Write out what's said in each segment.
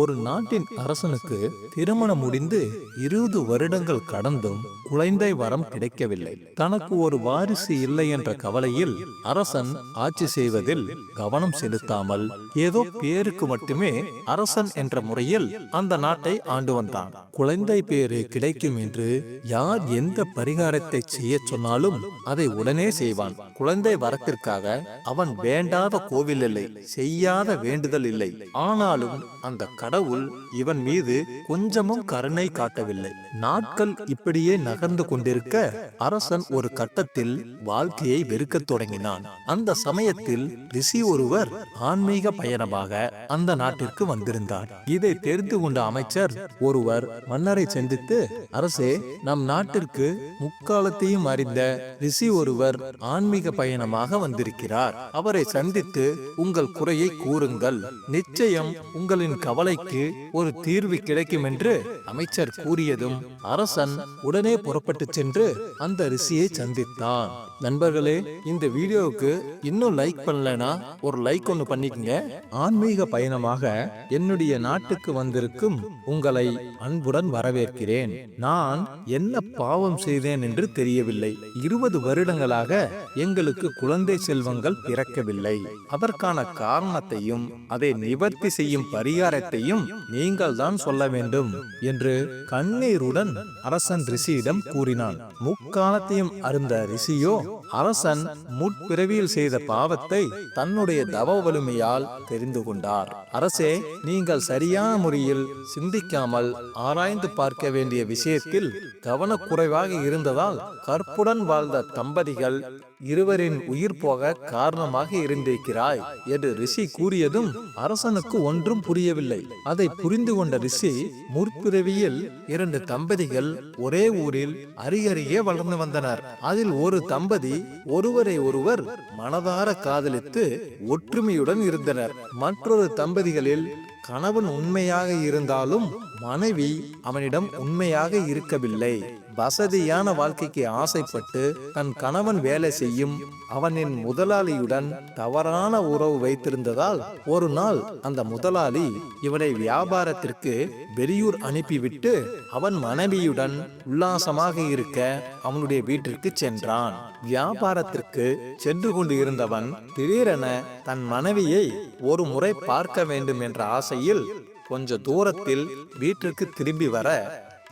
ஒரு நாட்டின் அரசனுக்கு திருமணம் முடிந்து இருபது வருடங்கள் கடந்தும் குழந்தை வரம் கிடைக்கவில்லை. தனக்கு ஒரு வாரிசு இல்லை என்ற கவலையில் அரசன் ஆட்சி செய்வதில் கவனம் செலுத்தாமல் ஏதோ பேருக்கு மட்டுமே அரசன் என்ற முறையில் அந்த நாட்டை ஆண்டு வந்தான். குழந்தை பேரு கிடைக்கும் என்று யார் எந்த பரிகாரத்தை செய்ய சொன்னாலும் அதை உடனே செய்வான். குழந்தை வரத்திற்காக அவன் வேண்டாத கோவில் இல்லை செய்யாத வேண்டுதல் இல்லை. ஆனாலும் அந்த கடவுள் இவன் மீது கொஞ்சமும் கருணை காட்டவில்லை. நாட்கள் இப்படியே நகர்ந்து கொண்டிருக்க அரசன் ஒரு கட்டத்தில் வாழ்க்கையை வெறுக்கத் தொடங்கினான். அந்த சமயத்தில் ரிஷி ஒருவர் ஆன்மீக பயணமாக அந்த நாட்டிற்கு வந்திருந்தார். இதை தெரிந்து கொண்ட அமைச்சர் ஒருவர் மன்னரை சந்தித்து அரசே நம் நாட்டிற்கு முக்காலத்தையும் அறிந்த ரிஷி ஒருவர் ஆன்மீக பயணமாக வந்திருக்கிறார். அவரை சந்தித்து உங்கள் குறையை கூறுங்கள். நிச்சயம் உங்களின் கவலைக்கு ஒரு தீர்வு கிடைக்கும் என்று அமைச்சர் கூறியதும் அரசன் உடனே புறப்பட்டு சென்று அந்த ரிஷியை சந்தித்தான். நண்பர்களே இந்த வீடியோவுக்கு இன்னும் லைக் பண்ணலனா ஒரு லைக் ஒன்னு பண்ணிக்கங்க. ஆன்மீக பயணமாக என்னுடைய நாட்டுக்கு வந்திருக்கும் உங்களை அன்புடன் வரவேற்கிறேன். நான் என்ன பாவம் செய்தேன் என்று தெரியவில்லை. இருபது வருடங்களாக எங்களுக்கு குழந்தை செல்வங்கள் பிறக்கவில்லை. அதற்கான காரணத்தையும் அதை நிவர்த்தி செய்யும் பரிகாரத்தையும் நீங்கள் தான் சொல்ல வேண்டும் என்று கண்ணீருடன் அரசன் ரிஷியிடம் கூறினான். முக்காலத்தையும் அருந்த ரிஷியோ அரசன் முற்பிறவியில் செய்த பாவத்தை தன்னுடைய தவ வலிமையால் தெரிந்து கொண்டார். அரசே நீங்கள் சரியான முறையில் சிந்திக்காமல் ஆராய்ந்து பார்க்க வேண்டிய விஷயத்தில் கவனக்குறைவாக இருந்ததால் கற்புடன் வாழ்ந்த தம்பதிகள் இருவரின் உயிர் போக காரணமாக இருந்திருக்கிறாய் என்று ரிஷி கூறியதும் அரசனுக்கு ஒன்றும் புரியவில்லை. அதை புரிந்து கொண்ட ரிஷி முற்பிறவியில் இரண்டு தம்பதிகள் ஒரே ஊரில் அருகருகே வளர்ந்து வந்தனர். அதில் ஒரு தம்பதி ஒருவரை ஒருவர் மனதார காதலித்து ஒற்றுமையுடன் இருந்தனர். மற்றொரு தம்பதிகளில் கணவன் உண்மையாக இருந்தாலும் மனைவி அவனிடம் உண்மையாக இருக்கவில்லை. வசதியான வாழ்க்கைக்கு ஆசைப்பட்டு தன் கணவன் வேலை செய்யும் அவனின் முதலாளியுடன் தவறான உறவு வைத்திருந்ததால் ஒரு நாள் அந்த முதலாளி இவனை வியாபாரத்திற்கு வெளியூர் அனுப்பிவிட்டு அவன் மனைவியுடன் உல்லாசமாக இருக்க அவனுடைய வீட்டிற்கு சென்றான். வியாபாரத்திற்கு சென்று கொண்டு இருந்தவன் திடீரென தன் மனைவியை ஒரு முறை பார்க்க வேண்டும் என்ற ஆசையில் கொஞ்ச தூரத்தில் வீட்டிற்கு திரும்பி வர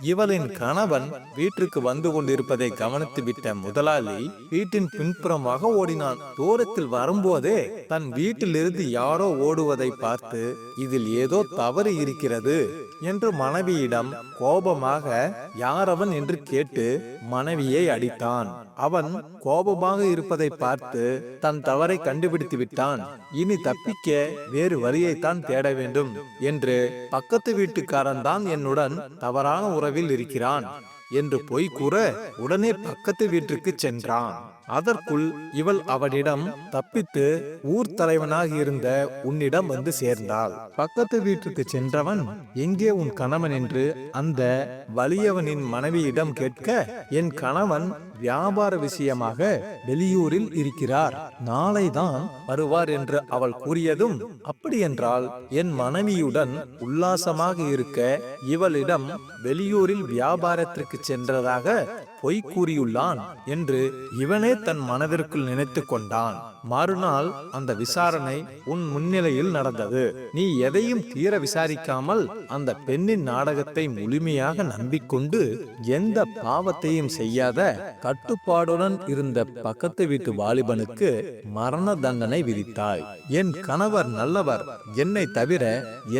இவளின் கணவன் வீட்டிற்கு வந்து கொண்டிருப்பதை கவனித்து விட்ட முதலாளி வீட்டின் பின்புறமாக ஓடினான். தூரத்தில் வரும்போதே தன் வீட்டிலிருந்து யாரோ ஓடுவதை பார்த்து இதில் ஏதோ தவறு இருக்கிறது என்று மனைவியிடம் கோபமாக யாரவன்? என்று கேட்டு மனைவியை அடித்தான். அவன் கோபமாக இருப்பதை பார்த்து தன் தவறை கண்டுபிடித்து விட்டான். இனி தப்பிக்க வேறு வழியைத்தான் தேட வேண்டும் என்று பக்கத்து வீட்டுக்காரன் தான் என்னுடன் தவறான உறவில் இருக்கிறான் என்று பொய் கூற உடனே பக்கத்து வீட்டிற்கு சென்றான். அதற்குள் இவள் அவனிடம் தப்பித்து ஊர் தலைவனாக இருந்த உன்னிடம் வந்து சேர்ந்தாள். பக்கத்து வீட்டுக்கு சென்றவன் எங்கே உன் கணவன்? என்று அந்த வலியவனின் மனைவியிடம் கேட்க என் கணவன் வியாபார விஷயமாக வெளியூரில் இருக்கிறார். நாளைதான் வருவார் என்று அவள் கூறியதும் அப்படியென்றால் என் மனைவியுடன் உல்லாசமாக இருக்க இவளிடம் வெளியூரில் வியாபாரத்திற்கு சென்றதாக பொய் கூறியுள்ளான் என்று இவனே தன் மனதிற்குள் நினைத்து கொண்டான். மறுநாள் அந்த விசாரணை உன் முன்னிலையில் நடந்தது. நீ எதையும் தீர விசாரிக்காமல் அந்த பெண்ணின் நாடகத்தை முழுமையாக நம்பிக்கொண்டு எந்த பாவத்தையும் செய்யாத கட்டுப்பாடுடன் இருந்த பக்கத்து வீட்டு வாலிபனுக்கு மரண தண்டனை விதித்தாய். என் கணவர் நல்லவர் என்னை தவிர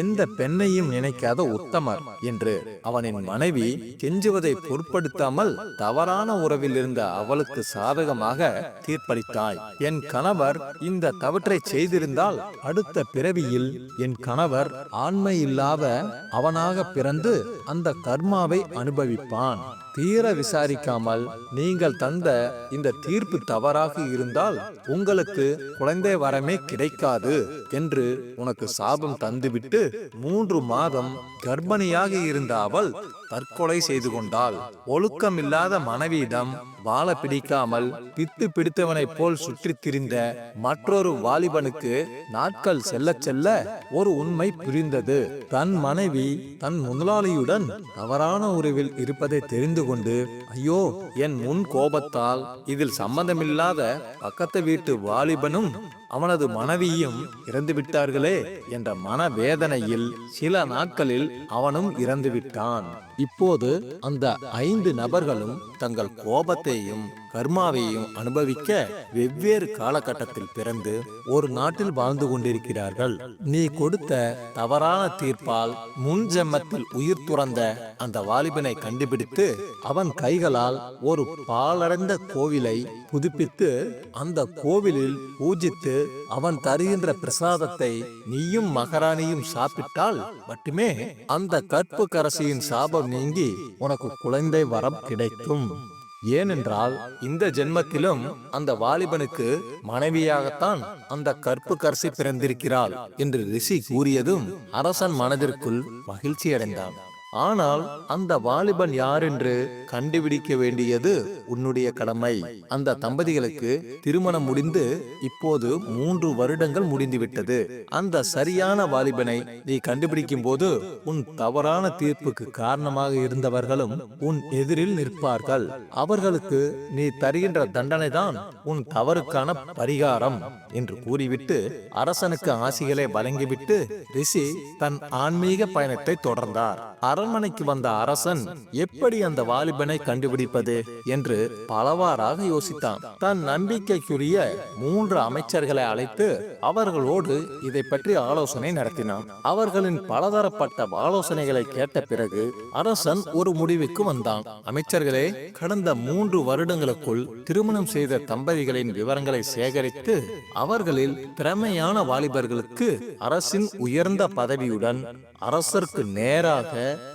எந்த பெண்ணையும் நினைக்காத உத்தமர் என்று அவனின் மனைவி கெஞ்சுவதை பொருட்படுத்தாமல் தவறான உறவில் இருந்த அவளுக்கு சாதகமாக தீர்ப்பளித்தாய். என் கணவர் இந்த தவற்றை செய்திருந்தால் அடுத்த பிறவியில் என் கணவர் ஆண்மை இல்லாத அவனாக பிறந்து அந்த கர்மாவை அனுபவிப்பான். தீர விசாரிக்காமல் நீங்கள் தந்த இந்த தீர்ப்பு தவறாக இருந்தால் உங்களுக்கு குழந்தை வரமே கிடைக்காது என்று உனக்கு சாபம் தந்துவிட்டு மூன்று மாதம் கர்ப்பிணியாக இருந்த அவள் தற்கொலை செய்து கொண்டாள். ஒழுக்கமில்லாத மனைவியிடம் வாழ பிடிக்காமல் பித்து பிடித்தவனைப் போல் சுற்றித் திரிந்த மற்றொரு வாலிபனுக்கு நாட்கள் செல்ல செல்ல ஒரு உண்மை புரிந்தது. தன் மனைவி தன் முதலாளியுடன் தவறான உறவில் இருப்பதை தெரிந்து கொண்டு ஐயோ என் முன் கோபத்தால் இதில் சம்பந்தமில்லாத பக்கத்து வீட்டு வாலிபனும் அவனது மனைவியும் இறந்து விட்டார்களே என்ற மனவேதனையில் சில நாட்களில் அவனும் இறந்து விட்டான் இப்போது அந்த ஐந்து நபர்களும் தங்கள் கோபத்தையும் கர்மாவையும் அனுபவிக்க வெவ்வேறு காலகட்டத்தில் பிறந்து ஒரு நாட்டில் வாழ்ந்து கொண்டிருக்கிறார்கள். நீ கொடுத்த தவறான தீர்ப்பால் முன் ஜெம்மத்தில் உயிர் துறந்த அந்த வாலிபனை கண்டுபிடித்து அவன் கைகளால் ஒரு பாலடைந்த கோவிலை புதுப்பித்து அந்த கோவிலில் பூஜித்து அவன் தருகின்ற பிரசாதத்தை நீயும் மகாராணியும் சாப்பிட்டால் மட்டுமே அந்த கற்பு கரசியின் சாபம் நீங்கி உனக்கு குழந்தை வரம் கிடைக்கும். ஏனென்றால் இந்த ஜென்மத்திலும் அந்த வாலிபனுக்கு மனைவியாகத்தான் அந்த கற்பு கரசி பிறந்திருக்கிறாள் என்று ரிஷி கூறியதும் அரசன் மனதிற்குள் மகிழ்ச்சி அடைந்தான் ஆனால் அந்த வாலிபன் யார் என்று கண்டுபிடிக்க வேண்டியது உன்னுடைய கடமை. அந்த தம்பதிகளுக்கு திருமணம் முடிந்து இப்போது மூன்று வருடங்கள் முடிந்துவிட்டது. அந்த சரியான வாலிபனை நீ கண்டுபிடிக்கும் போது உன் தவறான தீர்ப்புக்கு காரணமாக இருந்தவர்களும் உன் எதிரில் நிற்பார்கள். அவர்களுக்கு நீ தருகின்ற தண்டனை தான் உன் தவறுக்கான பரிகாரம் என்று கூறிவிட்டு அரசனுக்கு ஆசிகளை வழங்கிவிட்டு ரிஷி தன் ஆன்மீக பயணத்தை தொடர்ந்தார். அரண்மனைக்கு வந்த அரசன் எப்படி அந்த வாலிபனை கண்டுபிடிப்பது? என்று பலவாறாக யோசித்தான். தன் நம்பிக்கைக்குரிய மூன்று அமைச்சர்களை அழைத்து அவர்களோடு இதை பற்றி ஆலோசனை நடத்தினான். அவர்களின் பலதரப்பட்ட ஆலோசனைகளை கேட்ட பிறகு அரசன் ஒரு முடிவுக்கு வந்தான். அமைச்சர்களே கடந்த மூன்று வருடங்களுக்குள் திருமணம் செய்த தம்பதிகளின் விவரங்களை சேகரித்து அவர்களில் திறமையான வாலிபர்களுக்கு அரசின் உயர்ந்த பதவியுடன் அரசருக்கு நேராக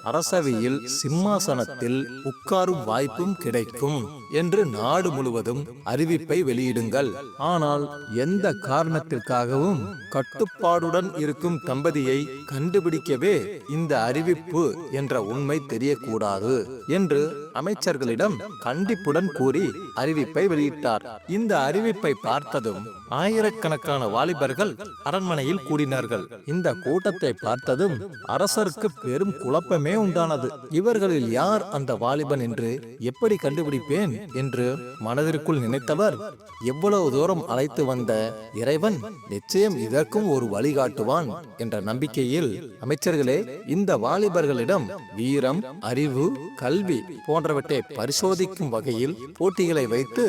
அரசவையில் சிம்மாசனத்தில் உட்காரும் வாய்ப்பும் கிடைக்கும் என்று நாடு முழுவதும் அறிவிப்பை வெளியிடுங்கள். ஆனால் எந்த காரணத்திற்காகவும் கட்டுப்பாடுடன் இருக்கும் தம்பதியை கண்டுபிடிக்கவே இந்த அறிவிப்பு என்ற உண்மை தெரியக்கூடாது என்று அமைச்சர்களிடம் கண்டிப்புடன் கூறி அறிவிப்பை வெளியிட்டார். இந்த அறிவிப்பை பார்த்ததும் ஆயிரக்கணக்கான வாலிபர்கள் அரண்மனையில் கூடினார்கள். இந்த கூட்டத்தை பார்த்ததும் அரசருக்கு பெரும் குழப்பம் உண்டானது. இவர்களில் யார் அந்த வாலிபன் என்று எப்படி கண்டுபிடிப்பேன் என்று மனதிற்குள் நினைத்தவர்? எவ்வளவு தூரம் அழைத்து வந்த இறைவன் நிச்சயம் இதற்கும் ஒரு வழிகாட்டுவான் என்ற நம்பிக்கையில் அமைச்சர்களே இந்த வாலிபர்களிடம் வீரம் அறிவு கல்வி போன்றவற்றை பரிசோதிக்கும் வகையில் போட்டிகளை வைத்து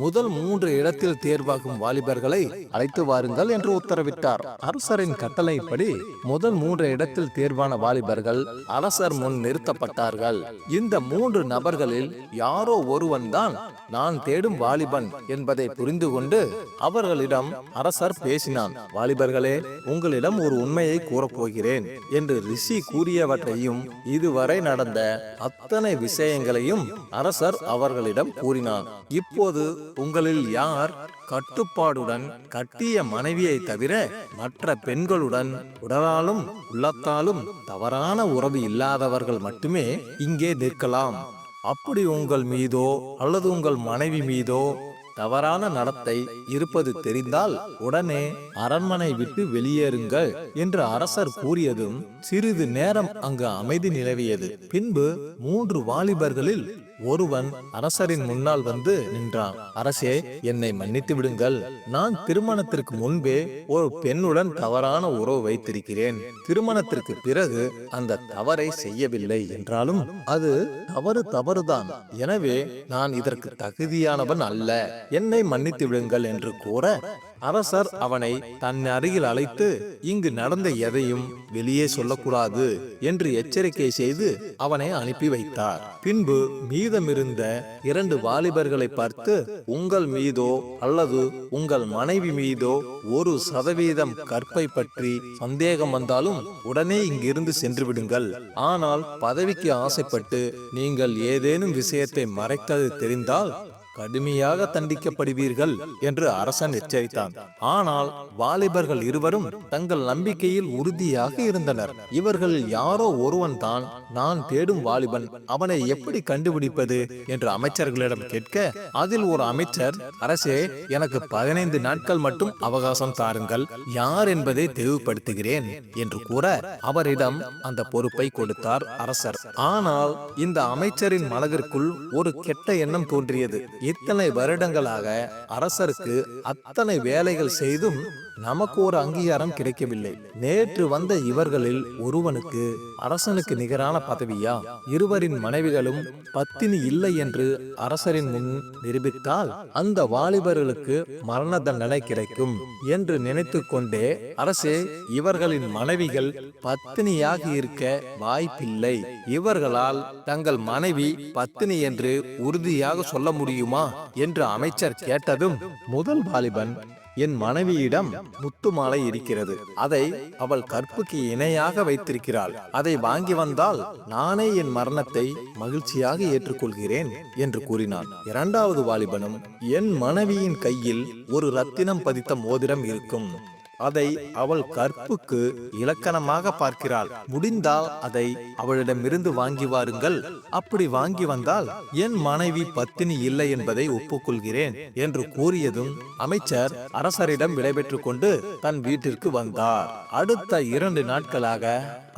முதல் மூன்று இடத்தில் தேர்வாகும் வாலிபர்களை அழைத்து வாருங்கள் என்று உத்தரவிட்டார். அரசரின் கட்டளைப்படி முதல் மூன்று இடத்தில் தேர்வான வாலிபர்கள் அரசர் முன் நிறுத்தப்பட்டார்கள். இந்த மூன்று நபர்களில் யாரோ ஒருவன் தான் நான் தேடும் வாலிபன் என்பதை புரிந்து கொண்டு அவர்களிடம் அரசர் பேசினான். வாலிபர்களே உங்களிடம் ஒரு உண்மையை கூறப்போகிறேன் என்று ரிஷி கூறியவற்றையும் இதுவரை நடந்த அத்தனை விஷயங்களையும் அரசர் அவர்களிடம் கூறினான். இப்போது உங்களில் யார் கட்டுப்பாடுடன் கட்டிய மனைவியை தவிர மற்ற பெண்களுடன் உடலாலும் உள்ளத்தாலும் தவறான உறவு இல்லாதவர்கள் மட்டுமே இங்கே நிற்கலாம். அப்படி உங்கள் மீதோ அல்லது உங்கள் மனைவி மீதோ தவறான நடத்தை இருப்பது தெரிந்தால் உடனே அரண்மனை விட்டு வெளியேறுங்கள் என்று அரசர் கூறியதும் சிறிது நேரம் அங்கு அமைதி நிலவியது. பின்பு மூன்று வாலிபர்களில் ஒருவன் அரசரின் முன்னால் வந்து நின்றான். அரசே என்னை மன்னித்து விடுங்கள். நான் திருமணத்திற்கு முன்பே ஒரு பெண்ணுடன் தவறான உறவு வைத்திருக்கிறேன். திருமணத்திற்கு பிறகு அந்த தவறை செய்யவில்லை என்றாலும் அது தவறு தவறுதான். எனவே நான் இதற்கு தகுதியானவன் அல்ல. என்னை மன்னித்து விடுங்கள் என்று கூற அரசர் அவனை தன் அருகில் அழைத்து இங்கு நடந்த எதையும் வெளியே சொல்லக்கூடாது என்று எச்சரிக்கை செய்து அவனை அனுப்பி வைத்தார். பின்பு மீதமிருந்த இரண்டு வாலிபர்களை பார்த்து உங்கள் மீதோ அல்லது உங்கள் மனைவி மீதோ ஒரு சதவீதம் கற்பை பற்றி சந்தேகம் வந்தாலும் உடனே இங்கிருந்து சென்று விடுங்கள். ஆனால் பதவிக்கு ஆசைப்பட்டு நீங்கள் ஏதேனும் விஷயத்தை மறைத்தது தெரிந்தால் கடுமையாக தண்டிக்கப்படுவீர்கள் என்று அரசன் எச்சரித்தான். ஆனால் வாலிபர்கள் இருவரும் தங்கள் நம்பிக்கையில் உறுதியாக இருந்தனர். இவர்கள் யாரோ ஒருவன் தான் நான் தேடும் வாலிபன். அவனை எப்படி கண்டுபிடிப்பது என்று அமைச்சர்களிடம் கேட்க அதில் ஒரு அமைச்சர் அரசே எனக்கு பதினைந்து நாட்கள் மட்டும் அவகாசம் தாருங்கள். யார் என்பதை தெளிவுபடுத்துகிறேன் என்று கூற அவரிடம் அந்த பொறுப்பை கொடுத்தார் அரசர். ஆனால் இந்த அமைச்சரின் மனதிற்குள் ஒரு கெட்ட எண்ணம் தோன்றியது. இத்தனை வருடங்களாக அரசருக்கு அத்தனை வேலைகள் செய்தும் நமக்கு ஒரு அங்கீகாரம் கிடைக்கவில்லை. நேற்று வந்த இவர்களில் ஒருவனுக்கு அரசனுக்கு நிகரான பதவியா? இருவரின் மனைவிகளும் பத்தினி இல்லை என்று அரசரின் முன் நிரூபித்தால் அந்த வாலிபர்களுக்கு மரண தண்டனை கிடைக்கும் என்று நினைத்து கொண்டே அரசே இவர்களின் மனைவிகள் பத்தினியாக இருக்க வாய்ப்பில்லை. இவர்களால் தங்கள் மனைவி பத்தினி என்று உறுதியாக சொல்ல முடியுமா? என்று அமைச்சர் கேட்டதும் முதல் வாலிபன் என் மனைவியிடம் முத்து மாலை இருக்கிறது. அதை அவள் கற்புக்கு இணையாக வைத்திருக்கிறாள். அதை வாங்கி வந்தால் நானே என் மரணத்தை மகிழ்ச்சியாக ஏற்றுக்கொள்கிறேன் என்று கூறினான். இரண்டாவது வாலிபனும் என் மனைவியின் கையில் ஒரு ரத்தினம் பதித்த மோதிரம் இருக்கும். அதை அவள் கற்புக்கு இலக்கணமாக பார்க்கிறாள். முடிந்தால் அதை அவளிடமிருந்து வாங்கி வாருங்கள். அப்படி வாங்கி வந்தால் என் மனைவி பத்தினி இல்லை என்பதை ஒப்புக்கொள்கிறேன் என்று கூறியதும் அமைச்சர் அரசரிடம் விடைபெற்றுக் கொண்டு தன் வீட்டிற்கு வந்தார். அடுத்த இரண்டு நாட்களாக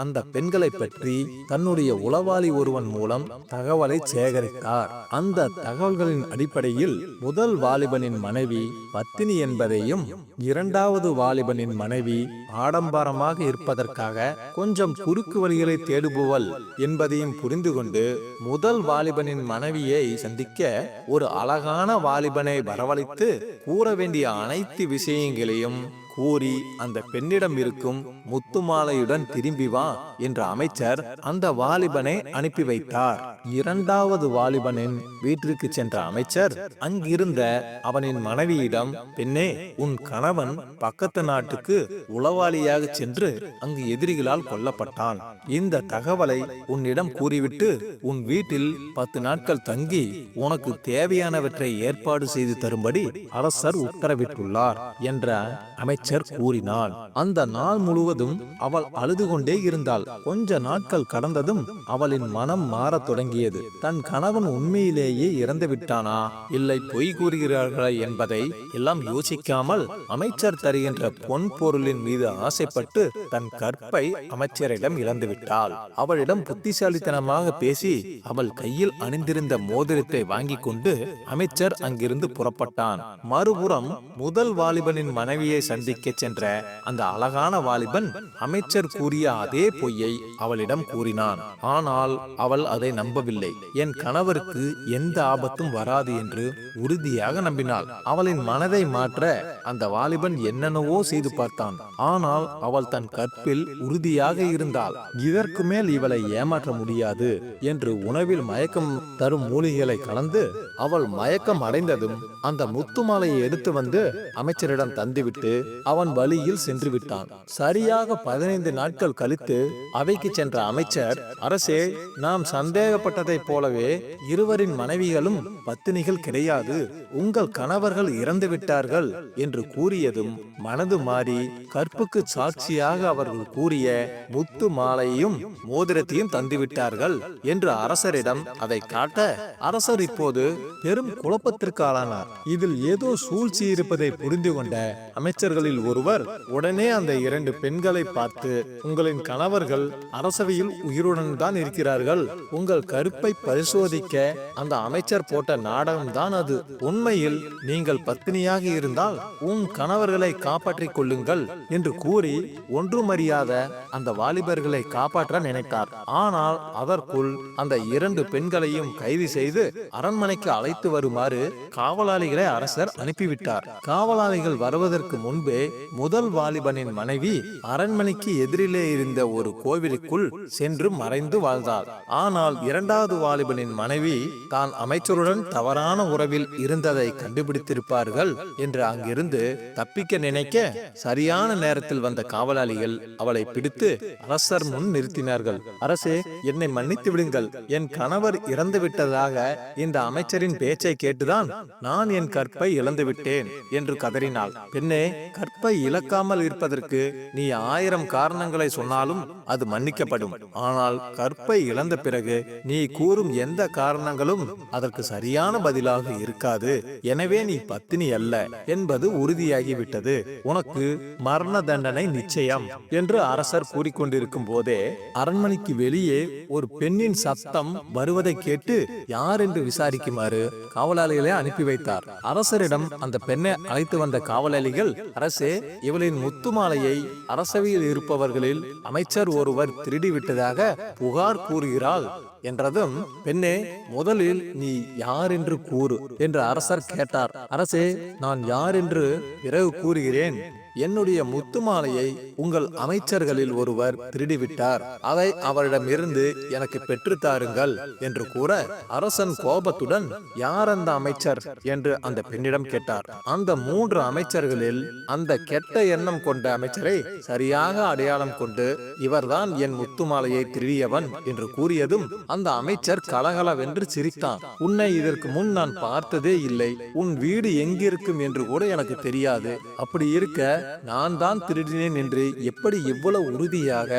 அந்த பெண்களை பற்றி தன்னுடைய உளவாளி ஒருவன் மூலம் தகவலை சேகரித்தார். அந்த தகவல்களின் அடிப்படையில் முதல் வாலிபனின் மனைவி பத்தினி என்பதையும் இரண்டாவது வாலிபனின் மனைவி ஆடம்பரமாக இருப்பதற்காக கொஞ்சம் குறுக்கு வழிகளை தேடுபவள் என்பதையும் புரிந்து கொண்டு முதல் வாலிபனின் மனைவியை சந்திக்க ஒரு அழகான வாலிபனை வரவழைத்து கூற வேண்டிய அனைத்து விஷயங்களையும் கூறி அந்த பெண்ணிடம் இருக்கும் முத்துமாலையுடன் திரும்பி வா என்ற அமைச்சர் அந்த வாலிபனை அனுப்பி வைத்தார். இரண்டாவது வாலிபனின் வீட்டிற்கு சென்ற அமைச்சர் அங்கிருந்த அவனின் மனைவியிடம் பெண்ணே உன் கணவன் பக்கத்து நாட்டுக்கு உளவாளியாக சென்று அங்கு எதிரிகளால் கொல்லப்பட்டான். இந்த தகவலை உன்னிடம் கூறிவிட்டு உன் வீட்டில் பத்து நாட்கள் தங்கி உனக்கு தேவையானவற்றை ஏற்பாடு செய்து தரும்படி அரசர் உத்தரவிட்டுள்ளார் என்ற அமைச்சர் கூறினான். அந்த நாள் முழுவதும் அவள் அழுது கொண்டே இருந்தாள். கொஞ்ச நாட்கள் கடந்ததும் அவளின் மனம் மாறத் தொடங்கியது. தன் கணவன் உண்மையிலேயே இறந்து விட்டானா? இல்லை பொய் கூறுகிறார்களா என்பதை எல்லாம் யோசிக்காமல் அமைச்சர் தருகின்ற பொன் பொருளின் மீது ஆசைப்பட்டு தன் கற்பை அமைச்சரிடம் இழந்து விட்டாள். அவளிடம் புத்திசாலித்தனமாக பேசி அவள் கையில் அணிந்திருந்த மோதிரத்தை வாங்கி கொண்டு அமைச்சர் அங்கிருந்து புறப்பட்டான். மறுபுறம் முதல் வாலிபனின் மனைவியை சந்திக்க சென்ற அந்த அழகான வாலிபன் அமைச்சர் கூறிய அதே பொய்யை அவளிடம் கூறினான். ஆனால் அவள் அதை நம்பவில்லை. என் கணவருக்கு எந்த ஆபத்தும் வராது என்று உறுதியாக நம்பினாள். அவளின் மனதை மாற்ற அந்த வாலிபன் என்னென்னவோ செய்து பார்த்தான். ஆனால் அவள் தன் கற்பில் உறுதியாக இருந்தாள். இதற்கு மேல் இவளை ஏமாற்ற முடியாது என்று உணவில் மயக்கம் தரும் மூலிகைகளை கலந்து அவள் மயக்கம் அடைந்ததும் அந்த முத்துமாலையை எடுத்து வந்து அமைச்சரிடம் தந்துவிட்டு அவன் வழியில் சென்று விட்டான் சரியாக பதினைந்து நாட்கள் கழித்து அவைக்கு சென்ற அமைச்சர் அரசே நாம் சந்தேகப்பட்டதைப் போலவே இருவரின் மனைவிகளும் பத்தினிகள் கிடையாது. உங்கள் கணவர்கள் இறந்து விட்டார்கள் என்று கூறியதும் மனது மாறி கற்புக்கு சாட்சியாக அவர்கள் கூறிய முத்து மாலையும் மோதிரத்தையும் தந்துவிட்டார்கள் என்று அரசரிடம் அதை காட்ட அரசர் இப்போது பெரும் குழப்பத்திற்கு ஆளானார் இதில் ஏதோ சூழ்ச்சி இருப்பதை புரிந்து கொண்ட அமைச்சர்களின் அமைச்சர்களில் ஒருவர் உடனே அந்த இரண்டு பெண்களை பார்த்து உங்களின் கணவர்கள் அரசவையில் உயிருடன் தான் இருக்கிறார்கள். உங்கள் கருப்பை பரிசோதிக்க அந்த அமைச்சர் போட்ட நாடகம் தான் அது. உண்மையில் நீங்கள் பத்தினியாக இருந்தால் உன் கணவர்களை காப்பாற்றிக் கொள்ளுங்கள் என்று கூறி ஒன்றுமறியாத அந்த வாலிபர்களை காப்பாற்ற நினைத்தார். ஆனால் அதற்குள் அந்த இரண்டு பெண்களையும் கைது செய்து அரண்மனைக்கு அழைத்து வருமாறு காவலாளிகளை அரசர் அனுப்பிவிட்டார். காவலாளிகள் வருவதற்கு முன்பே முதல் வாலிபனின் மனைவி அரண்மனைக்கு எதிரிலே இருந்த ஒரு கோவிலுக்குள் சென்று மறைந்து வாழ்ந்தார் ஆனால் இரண்டாவது வாலிபனின் மனைவி தான் அமைச்சருடன் தவறான உறவில் இருந்ததை கண்டுபிடித்திருப்பார்கள் என்று அங்கிருந்து தப்பிக்க நினைக்க சரியான நேரத்தில் வந்த காவலாளிகள் அவளை பிடித்து அரசர் முன் நிறுத்தினார்கள். அரசே என்னை மன்னித்து விடுங்கள். என் கணவர் இறந்து விட்டதாக இந்த அமைச்சரின் பேச்சை கேட்டுதான் நான் என் கற்பை இழந்து விட்டேன் என்று கதறினாள். பெண்ணே கற்பை கற்பை இழக்காமல் இருப்பதற்கு நீ ஆயிரம் காரணங்களை சொன்னாலும் அது மன்னிக்கப்படும். ஆனால் கற்பை இழந்த பிறகு நீ கூறும் எந்த காரணங்களும் அதற்கு சரியான பதிலாக இருக்காது. எனவே நீ பத்தினி அல்ல என்பது உறுதியாகிவிட்டது. உனக்கு மரண தண்டனை நிச்சயம் என்று அரசர் கூறிக்கொண்டிருக்கும் போதே அரண்மனைக்கு வெளியே ஒரு பெண்ணின் சத்தம் வருவதை கேட்டு யார் என்று விசாரிக்குமாறு காவலாளிகளை அனுப்பி வைத்தார். அரசரிடம் அந்த பெண்ணை அழைத்து வந்த காவலாளிகள் அரச இவளின் முத்து மாலையை அரசவையில் இருப்பவர்களில் அமைச்சர் ஒருவர் திருடிவிட்டதாக புகார் கூறுகிறாள் என்றதும் பெண்ணே முதலில் நீ யார் என்று கூறு என்று அரசர் கேட்டார். அரசே நான் யார் என்று பிறகு கூறுகிறேன். என்னுடைய முத்து மாலையை உங்கள் அமைச்சர்களில் ஒருவர் திருடிவிட்டார். அதை அவரிடமிருந்து எனக்கு பெற்று தாருங்கள் என்று கூற அரசன் கோபத்துடன் யார் அந்த அமைச்சர்? என்று அந்த பெண்ணிடம் கேட்டார். அந்த மூன்று அமைச்சர்களில் அந்த கெட்ட எண்ணம் கொண்ட அமைச்சரை சரியாக அடையாளம் கொண்டு இவர்தான் என் முத்து மாலையை திருடியவன் என்று கூறியதும் அந்த அமைச்சர் கலகலவென்று சிரித்தான். உன்னை இதற்கு முன் நான் பார்த்ததே இல்லை. உன் வீடு எங்கிருக்கும் என்று கூட எனக்கு தெரியாது. அப்படி இருக்க நான் தான் திருடினேன் என்று எப்படி இவ்வளவு உறுதியாக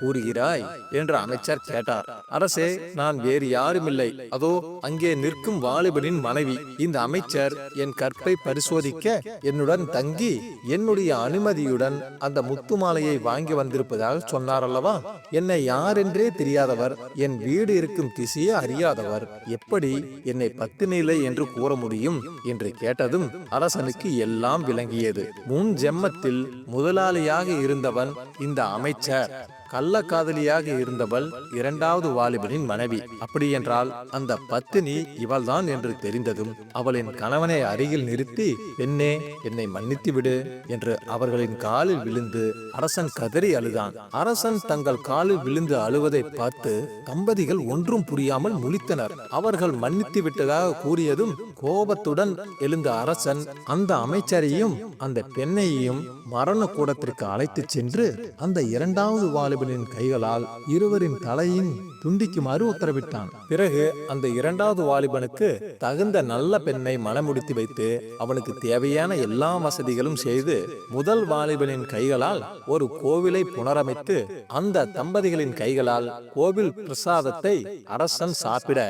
கூறுகிறாய்? என்று அமைச்சர் கேட்டார். அரசே நான் வேறு யாருமில்லை. அதோ அங்கே நிற்கும் வாலிபனின் மனைவி. இந்த அமைச்சர் என் கற்பை பரிசோதிக்க என்னுடன் தங்கி என்னுடைய அனுமதியுடன் அந்த முத்து மாலையை வாங்கி வந்திருப்பதாக சொன்னார் அல்லவா? என்னை யார் என்றே தெரியாதவர் என் வீடு இருக்கும் திசையே அறியாதவர். எப்படி என்னை பத்தினிலை என்று கூற முடியும்? என்று கேட்டதும் அரசனுக்கு எல்லாம் விளங்கியது. முன் ஜெம்மத்தில் முதலாளியாக இருந்தவன் இந்த அமைச்சர். கள்ளக்காதலியாக இருந்தவள் இரண்டாவது வாலிபனின் மனைவி. அப்படியென்றால் அந்த பத்தினி இவள்தான் என்று தெரிந்ததும் அவளின் கணவனை அருகில் நிறுத்தி பெண்ணே என்னை மன்னித்து விடு என்று அவர்களின் காலில் விழுந்து அரசன் கதறி அழுதான். அரசன் தங்கள் காலில் விழுந்து அழுவதை பார்த்து தம்பதிகள் ஒன்றும் புரியாமல் முழித்தனர். அவர்கள் மன்னித்து விட்டதாக கூறியதும் கோபத்துடன் எழுந்த அரசன் அந்த அமைச்சரையும் அந்த பெண்ணையும் மரண கூடத்திற்கு அழைத்துச் சென்று அந்த இரண்டாவது வாலிபன் வாலிபனின் கைகளால் இருவரின் தலையின் துண்டிக்குமாறு உத்தரவிட்டான். பிறகு அந்த இரண்டாவது வாலிபனுக்கு தகுந்த நல்ல பெண்ணை மனமுடித்து வைத்து அவனுக்கு தேவையான எல்லா வசதிகளும் செய்து முதல் வாலிபனின் கைகளால் ஒரு கோவிலை புனரமைத்து அந்த தம்பதிகளின் கைகளால் கோவில் பிரசாதத்தை அரசன் சாப்பிட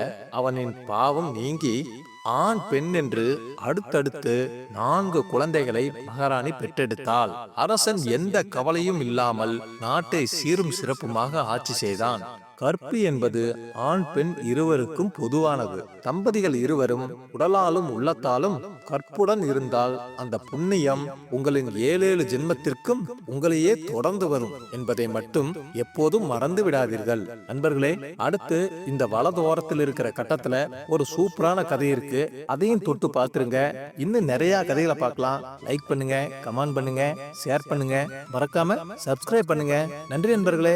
அவனின் பாவம் நீங்கி ஆண் பெண் என்று அடுத்தடுத்து நான்கு குழந்தைகளை மகாராணி பெற்றெடுத்தாள். அரசன் எந்த கவலையும் இல்லாமல் நாட்டை சீரும் சிறப்புமாக ஆட்சி செய்தான். கற்பு என்பது ஆண் பெண் இருவருக்கும் பொதுவானது. தம்பதிகள் இருவரும் உடலாலும் உள்ளத்தாலும் கற்புடன் இருந்தால் அந்த புண்ணியம் உங்களின் ஏழேழு ஜென்மத்திற்கும் உங்களையே தொடர்ந்து வரும் என்பதை மட்டும் எப்போதும் மறந்து விடாதீர்கள். நண்பர்களே அடுத்து இந்த வலதோரத்தில் இருக்கிற கட்டத்துல ஒரு சூப்பரான கதை இருக்கு. அதையும் தொட்டு பார்த்துருங்க. இன்னும் நிறைய கதைகளை பார்க்கலாம். லைக் பண்ணுங்க கமெண்ட் பண்ணுங்க ஷேர் பண்ணுங்க. மறக்காம சப்ஸ்கிரைப் பண்ணுங்க. நன்றி நண்பர்களே.